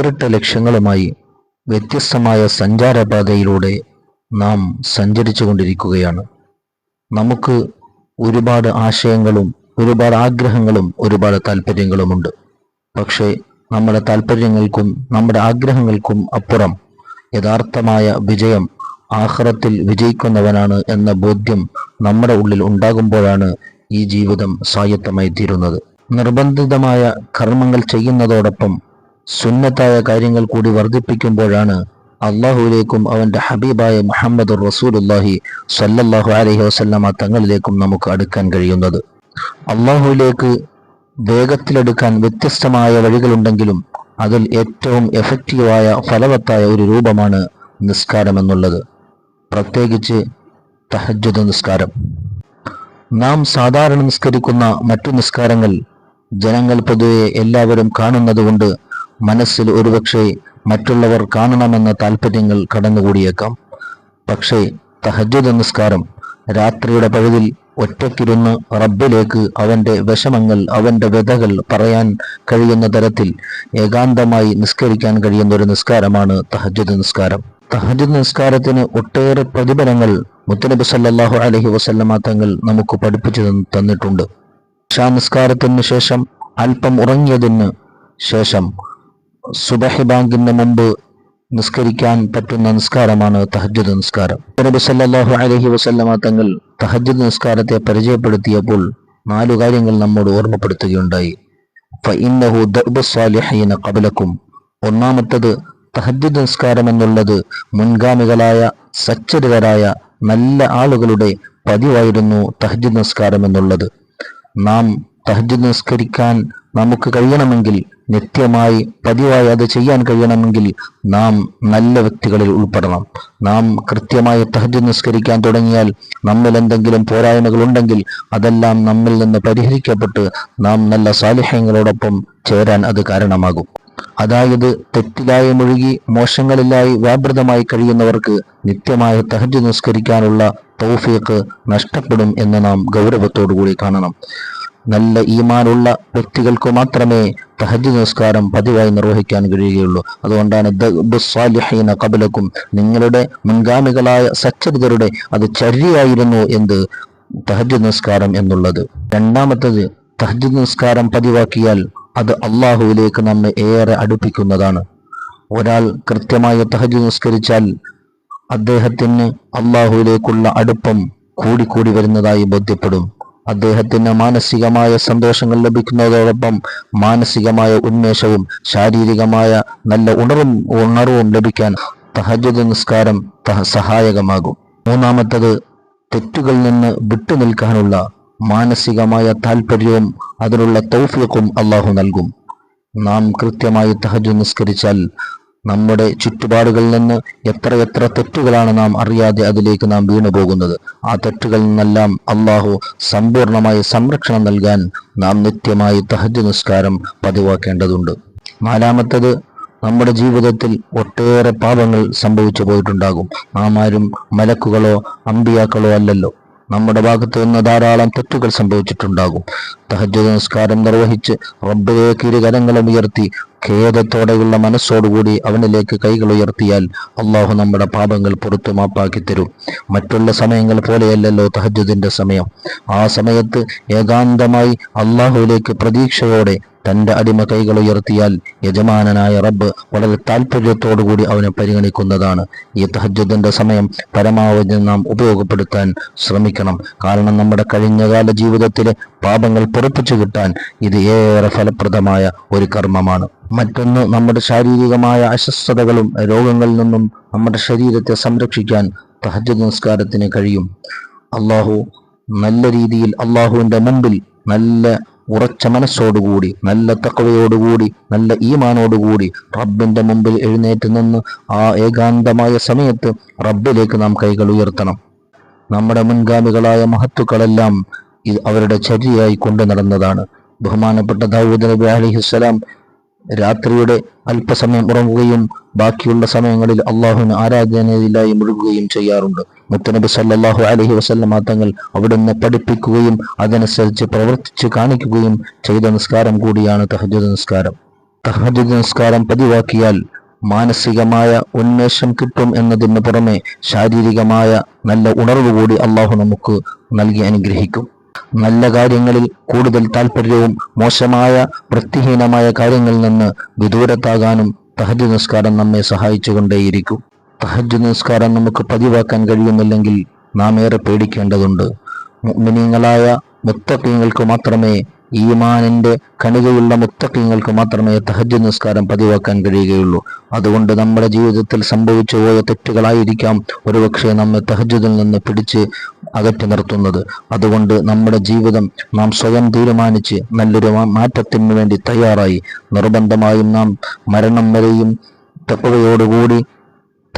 വേറിട്ട ലക്ഷ്യങ്ങളുമായി വ്യത്യസ്തമായ സഞ്ചാരപാതയിലൂടെ നാം സഞ്ചരിച്ചു കൊണ്ടിരിക്കുകയാണ് നമുക്ക് ഒരുപാട് ആശയങ്ങളും ഒരുപാട് ആഗ്രഹങ്ങളും ഒരുപാട് താല്പര്യങ്ങളുമുണ്ട്. പക്ഷേ നമ്മുടെ താല്പര്യങ്ങൾക്കും നമ്മുടെ ആഗ്രഹങ്ങൾക്കും അപ്പുറം യഥാർത്ഥമായ വിജയം ആഹ്റത്തിൽ വിജയിക്കുന്നവനാണ് എന്ന ബോധ്യം നമ്മുടെ ഉള്ളിൽ ഉണ്ടാകുമ്പോഴാണ് ഈ ജീവിതം സ്വായത്തമായി തീരുന്നത് നിർബന്ധിതമായ കർമ്മങ്ങൾ ചെയ്യുന്നതോടൊപ്പം സുന്നത്തായ കാര്യങ്ങൾ കൂടി വർദ്ധിപ്പിക്കുമ്പോഴാണ് അള്ളാഹുവിലേക്കും അവന്റെ ഹബീബായ മുഹമ്മദ് റസൂലുല്ലാഹി സല്ലല്ലാഹു അലൈഹി വസല്ലമ തങ്ങളിലേക്കും നമുക്ക് അടുക്കാൻ കഴിയുന്നത്. അള്ളാഹുവിലേക്ക് വേഗത്തിലെടുക്കാൻ വ്യത്യസ്തമായ വഴികളുണ്ടെങ്കിലും അതിൽ ഏറ്റവും എഫക്റ്റീവായ ഫലവത്തായ ഒരു രൂപമാണ് നിസ്കാരം എന്നുള്ളത് പ്രത്യേകിച്ച് തഹജ്ജുദ് നിസ്കാരം. നാം സാധാരണ നിസ്കരിക്കുന്ന മറ്റു നിസ്കാരങ്ങൾ ജനങ്ങൾ പൊതുവെ എല്ലാവരും കാണുന്നതുകൊണ്ട് മനസ്സിൽ ഒരുപക്ഷെ മറ്റുള്ളവർ കാണണമെന്ന താല്പര്യങ്ങൾ കടന്നുകൂടിയേക്കാം. പക്ഷേ തഹജ്ജുദ് നിസ്കാരം രാത്രിയുടെ പഴുതിൽ ഒറ്റയ്ക്കിരുന്ന് റബ്ബിലേക്ക് അവന്റെ വിഷമങ്ങൾ അവന്റെ വ്യതകൾ പറയാൻ കഴിയുന്ന തരത്തിൽ ഏകാന്തമായി നിസ്കരിക്കാൻ കഴിയുന്ന ഒരു നിസ്കാരമാണ് തഹജ്ജുദ് നിസ്കാരം. തഹജ്ജുദ് നിസ്കാരത്തിന് ഒട്ടേറെ പ്രതിഫലങ്ങൾ മുത്തനബി സല്ലാഹു അലഹി വസല്ലമ തങ്ങൾ നമുക്ക് പഠിപ്പിച്ചു തന്നിട്ടുണ്ട്. ഷാ നിസ്കാരത്തിന് ശേഷം അല്പം ഉറങ്ങിയതിന് ശേഷം സുബഹി ബാങ്കിന് മുമ്പ് നിസ്കരിക്കാൻ പറ്റുന്ന നിസ്കാരമാണ് തഹജദ് നിസ്കാരം. നബി സല്ലല്ലാഹു അലൈഹി വസല്ലമ തങ്ങൾ തഹജദ് നിസ്കാരത്തെ പരിചയപ്പെടുത്തിയപ്പോൾ നാലു കാര്യങ്ങൾ നമ്മോട് ഓർമ്മപ്പെടുത്തുകയുണ്ടായി. കബലക്കും ഒന്നാമത്തത് തഹജദ് നിസ്കാരം എന്നുള്ളത് മുൻഗാമികളായ സച്ചരിതരായ നല്ല ആളുകളുടെ പതിവായിരുന്നു തഹജ്ജുദ് നിസ്കാരം എന്നുള്ളത്. നാം തഹജ്ജുദ് നിസ്കരിക്കാൻ നമുക്ക് കഴിയണമെങ്കിൽ നിത്യമായി പതിവായി അത് ചെയ്യാൻ കഴിയണമെങ്കിൽ നാം നല്ല വ്യക്തികളിൽ ഉൾപ്പെടണം. നാം കൃത്യമായി തഹജ് നിസ്കരിക്കാൻ തുടങ്ങിയാൽ നമ്മിൽ എന്തെങ്കിലും പോരായ്മകൾ ഉണ്ടെങ്കിൽ അതെല്ലാം നമ്മിൽ നിന്ന് പരിഹരിക്കപ്പെട്ട് നാം നല്ല സാലിഹ്യങ്ങളോടൊപ്പം ചേരാൻ അത് കാരണമാകും. അതായത് തെറ്റിലായി മുഴുകി മോശങ്ങളിലായി വ്യാപൃതമായി കഴിയുന്നവർക്ക് നിത്യമായ തഹജ് നിസ്കരിക്കാനുള്ള തൗഫീഖ് നഷ്ടപ്പെടും എന്ന് നാം ഗൗരവത്തോടു കൂടി കാണണം. നല്ല ഈമാനുള്ള വ്യക്തികൾക്ക് മാത്രമേ തഹജ് നിസ്കാരം പതിവായി നിർവഹിക്കാൻ കഴിയുകയുള്ളൂ. അതുകൊണ്ടാണ് ദഅ്ബു സ്വാലിഹീന ഖബലക്കും നിങ്ങളുടെ മുൻഗാമികളായ സച്ചരിതരുടെ അത് ചര്യയായിരുന്നു എന്ത്? തഹജ് നിസ്കാരം എന്നുള്ളത്. രണ്ടാമത്തത് തഹജ് നിസ്കാരം പതിവാക്കിയാൽ അത് അള്ളാഹുവിലേക്ക് നമ്മെ ഏറെ അടുപ്പിക്കുന്നതാണ്. ഒരാൾ കൃത്യമായ തഹജ് നിസ്കരിച്ചാൽ അദ്ദേഹത്തിന് അള്ളാഹുവിലേക്കുള്ള അടുപ്പം കൂടിക്കൂടി വരുന്നതായി ബോധ്യപ്പെടും. അദ്ദേഹത്തിന് മാനസികമായ സന്തോഷങ്ങൾ ലഭിക്കുന്നതോടൊപ്പം മാനസികമായ ഉന്മേഷവും ശാരീരികമായ നല്ല ഉണർവും ഉണർവും ലഭിക്കാൻ തഹജ്ജുദ് നിസ്കാരം സഹായകമാകും. മൂന്നാമത്തത് തെറ്റുകളിൽ നിന്ന് വിട്ടുനിൽക്കാനുള്ള മാനസികമായ താല്പര്യവും അതിനുള്ള തൗഫീഖും അള്ളാഹു നൽകും. നാം കൃത്യമായി തഹജ്ജുദ് നിസ്കരിച്ചാൽ നമ്മുടെ ചുറ്റുപാടുകളിൽ നിന്ന് എത്രയെത്ര തെറ്റുകളാണ് നാം അറിയാതെ അതിലേക്ക് നാം വീണു പോകുന്നത്. ആ തെറ്റുകളിൽ നിന്നെല്ലാം അള്ളാഹു സമ്പൂർണമായി സംരക്ഷണം നൽകാൻ നാം നിത്യമായി തഹജ് നിസ്കാരം പതിവാക്കേണ്ടതുണ്ട്. നാലാമത്തത് നമ്മുടെ ജീവിതത്തിൽ ഒട്ടേറെ പാപങ്ങൾ സംഭവിച്ചു പോയിട്ടുണ്ടാകും. നാം ആരും മലക്കുകളോ അമ്പിയാക്കളോ അല്ലല്ലോ. നമ്മുടെ ഭാഗത്ത് നിന്ന് ധാരാളം തെറ്റുകൾ സംഭവിച്ചിട്ടുണ്ടാകും. തഹജ്ജുദ് നിസ്കാരം നിർവഹിച്ച് റബ്ബിലേക്ക് ഇരു കരങ്ങളും ഉയർത്തി ഖേദത്തോടെയുള്ള മനസ്സോടുകൂടി അവനിലേക്ക് കൈകൾ ഉയർത്തിയാൽ അള്ളാഹു നമ്മുടെ പാപങ്ങൾ പുറത്തു മാപ്പാക്കി തരും. മറ്റുള്ള സമയങ്ങൾ പോലെയല്ലല്ലോ തഹജ്ജുദിന്റെ സമയം. ആ സമയത്ത് ഏകാന്തമായി അള്ളാഹുവിലേക്ക് പ്രതീക്ഷയോടെ തന്റെ അടിമ കൈകൾ ഉയർത്തിയാൽ യജമാനനായ റബ്ബ് വളരെ താല്പര്യത്തോടുകൂടി അവനെ പരിഗണിക്കുന്നതാണ്. ഈ തഹജ്ജുദിന്റെ സമയം പരമാവധി നാം ഉപയോഗപ്പെടുത്താൻ ശ്രമിക്കണം. കാരണം നമ്മുടെ കഴിഞ്ഞകാല ജീവിതത്തിലെ പാപങ്ങൾ പൊറപ്പിച്ചു കിട്ടാൻ ഇത് ഏറെ ഫലപ്രദമായ ഒരു കർമ്മമാണ്. മറ്റൊന്ന് നമ്മുടെ ശാരീരികമായ അസ്വസ്ഥതകളും രോഗങ്ങളിൽ നിന്നും നമ്മുടെ ശരീരത്തെ സംരക്ഷിക്കാൻ തഹജ നിസ്കാരത്തിന് കഴിയും. അള്ളാഹു നല്ല രീതിയിൽ അള്ളാഹുവിന്റെ മുമ്പിൽ നല്ല ഉറച്ച മനസ്സോടുകൂടി നല്ല തക്കവയോടുകൂടി നല്ല ഈമാനോടുകൂടി റബ്ബിന്റെ മുമ്പിൽ എഴുന്നേറ്റ് നിന്ന് ആ ഏകാന്തമായ സമയത്ത് റബ്ബിലേക്ക് നാം കൈകൾ ഉയർത്തണം. നമ്മുടെ മുൻഗാമികളായ മഹത്തുക്കളെല്ലാം അവരുടെ ചര്യയായി കൊണ്ടു നടന്നതാണ്. ബഹുമാനപ്പെട്ട ദാവൂദ് നബി അലിഹിസ്സലാം രാത്രിയുടെ അല്പസമയം ഉറങ്ങുകയും ബാക്കിയുള്ള സമയങ്ങളിൽ അള്ളാഹുവിന് ആരാധനയിലായി മുഴുകുകയും ചെയ്യാറുണ്ട്. മുത്തനബി സല്ലാഹു അലഹി വസല്ലമ തങ്ങൾ അവിടുന്ന് പഠിപ്പിക്കുകയും അതനുസരിച്ച് പ്രവർത്തിച്ച് കാണിക്കുകയും ചെയ്ത നിസ്കാരം കൂടിയാണ് തഹജ്ജുദ് നിസ്കാരം. തഹജുദ് നിസ്കാരം പതിവാക്കിയാൽ മാനസികമായ ഉന്മേഷം കിട്ടും എന്നതിന് പുറമെ ശാരീരികമായ നല്ല ഉണർവ് കൂടി അള്ളാഹു നമുക്ക് നൽകി അനുഗ്രഹിക്കും. നല്ല കാര്യങ്ങളിൽ കൂടുതൽ താല്പര്യവും മോശമായ വൃത്തിഹീനമായ കാര്യങ്ങളിൽ നിന്ന് വിദൂരത്താകാനും തഹജ് നിസ്കാരം നമ്മെ സഹായിച്ചുകൊണ്ടേയിരിക്കും. തഹജ് നിസ്കാരം നമുക്ക് പതിവാക്കാൻ കഴിയുന്നില്ലെങ്കിൽ നാം ഏറെ പേടിക്കേണ്ടതുണ്ട്. മുഅ്മിനീങ്ങളായ മുത്തഖീങ്ങൾക്ക് മാത്രമേ ഈമാനിന്റെ കണികയുള്ള മുത്തക്കിങ്ങൾക്ക് മാത്രമേ തഹജ് നിസ്കാരം പതിവാക്കാൻ കഴിയുകയുള്ളൂ. അതുകൊണ്ട് നമ്മുടെ ജീവിതത്തിൽ സംഭവിച്ചു പോയ തെറ്റുകളായിരിക്കാം ഒരുപക്ഷെ നമ്മെ തഹജുദിൽ നിന്ന് പിടിച്ച് അകറ്റി നിർത്തുന്നത്. അതുകൊണ്ട് നമ്മുടെ ജീവിതം നാം സ്വയം തീരുമാനിച്ച് നല്ലൊരു മാറ്റത്തിന് വേണ്ടി തയ്യാറായി. നിർബന്ധമായും നാം മരണം വരെയും തക്കവയോടുകൂടി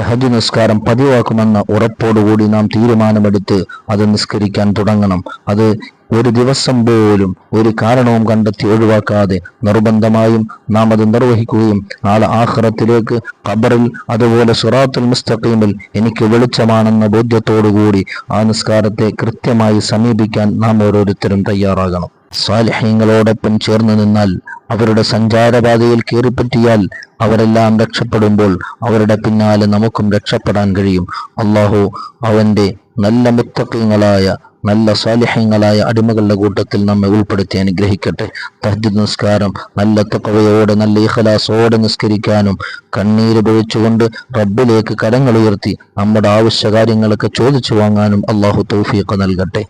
തഹജ് നിസ്കാരം പതിവാക്കുമെന്ന ഉറപ്പോടുകൂടി നാം തീരുമാനമെടുത്ത് അത് നിസ്കരിക്കാൻ തുടങ്ങണം. അത് ഒരു ദിവസം പോലും ഒരു കാരണവും കണ്ടെത്തി ഒഴിവാക്കാതെ നിർബന്ധമായും നാം അത് നിർവഹിക്കുകയും നാളെ ആഹ്റത്തിലേക്ക് ഖബറിൽ അതുപോലെ സുറാത്തുൽ മുസ്തഖീമിൽ എനിക്ക് വെളിച്ചമാണെന്ന ബോധ്യത്തോടുകൂടി ആ നിസ്കാരത്തെ കൃത്യമായി സമീപിക്കാൻ നാം ഓരോരുത്തരും തയ്യാറാകണം. സാലിഹ്യങ്ങളോടൊപ്പം ചേർന്ന് നിന്നാൽ അവരുടെ സഞ്ചാരപാതയിൽ കയറിപ്പറ്റിയാൽ അവരെല്ലാം രക്ഷപ്പെടുമ്പോൾ അവരുടെ പിന്നാലെ നമുക്കും രക്ഷപ്പെടാൻ കഴിയും. അള്ളാഹു അവന്റെ നല്ല മുത്തക്കങ്ങളായ നല്ല സ്വാലിഹ്യങ്ങളായ അടിമകളുടെ കൂട്ടത്തിൽ നമ്മെ ഉൾപ്പെടുത്തി അനുഗ്രഹിക്കട്ടെ. തഹജ് നിസ്കാരം നല്ല തക്കവയോടെ നല്ല ഇഹലാസോടെ നിസ്കരിക്കാനും കണ്ണീര് പൊഴിച്ചുകൊണ്ട് റബ്ബിലേക്ക് കരങ്ങൾ ഉയർത്തി നമ്മുടെ ആവശ്യ കാര്യങ്ങളൊക്കെ ചോദിച്ചു വാങ്ങാനും അള്ളാഹു തൗഫീഖ് നൽകട്ടെ.